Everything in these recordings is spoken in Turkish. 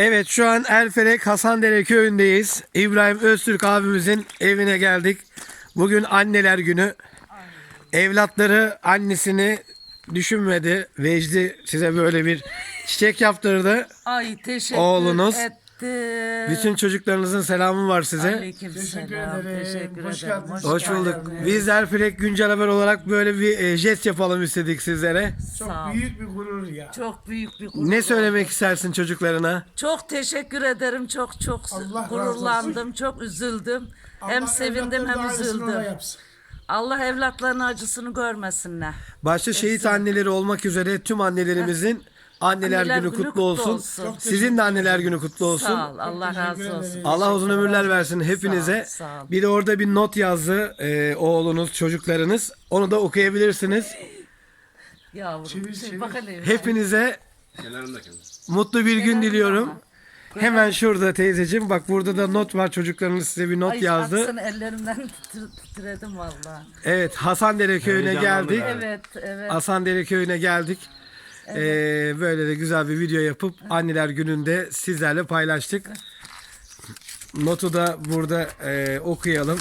Evet şu an Erfelek Hasandere köyündeyiz. İbrahim Öztürk abimizin evine geldik. Bugün anneler günü. Evlatları annesini düşünmedi. Vecdi size böyle bir çiçek yaptırdı. Ay teşekkür Oğlunuz. ettim. Bütün çocuklarınızın selamı var size. Aleyküm Teşekkür selam. ederim. Teşekkür Hoş ederim. geldiniz. Hoş bulduk. geldiniz. Biz Erfelek Güncel Haber olarak böyle bir e, jest yapalım istedik sizlere. Çok Sağ ol. büyük bir gurur ya. Çok büyük bir gurur. Ne söylemek istersin çocuklarına? Çok teşekkür ederim. Çok çok Allah razı gururlandım. Çok üzüldüm. hem Allah sevindim hem ailesini ona üzüldüm. yapsın. Allah evlatlarının acısını görmesinler. Başta şehit anneleri olmak üzere tüm annelerimizin anneler, Anneler günü günü kutlu kutlu olsun. olsun. Çok Sizin de anneler günü kutlu olsun. Sağ ol. Allah razı olsun. Allah uzun ömürler versin hepinize. Sağ ol, sağ ol. Bir de orada bir not yazdı e, oğlunuz, çocuklarınız. Onu da okuyabilirsiniz. Yavrum. Çevir, çevir. bak hele. Hepinize mutlu bir gün diliyorum. Hemen şurada teyzeciğim bak burada da not var çocuklarınız size bir not Ay, yazdı. baksana ellerimden titr- titredim valla. Evet Hasandere köyüne geldik. Evet, evet. Hasandere köyüne geldik. Ee, böyle de güzel bir video yapıp anneler gününde sizlerle paylaştık. Notu da burada e, okuyalım.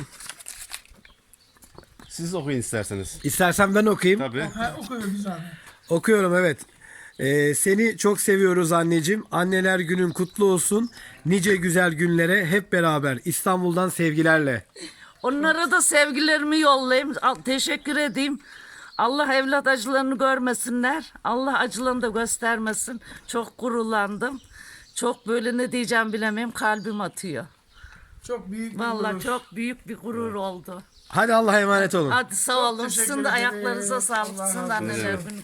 Siz okuyun isterseniz. İstersen ben okuyayım. Tabii. Ha, okuyor güzel. Okuyorum evet. Ee, seni çok seviyoruz anneciğim. Anneler günün kutlu olsun. Nice güzel günlere hep beraber İstanbul'dan sevgilerle. Onlara da sevgilerimi yollayayım. Al- Teşekkür edeyim. Allah evlat acılarını görmesinler. Allah acılarını da göstermesin. Çok gururlandım. Çok böyle ne diyeceğim bilemiyorum. Kalbim atıyor. Çok büyük bir Vallahi gurur. çok büyük bir gurur oldu. Hadi Allah'a emanet olun. Hadi sağ olun. teşekkür Sizin de ederim. ayaklarınıza sağlık. Allah Sizin de razı olsun.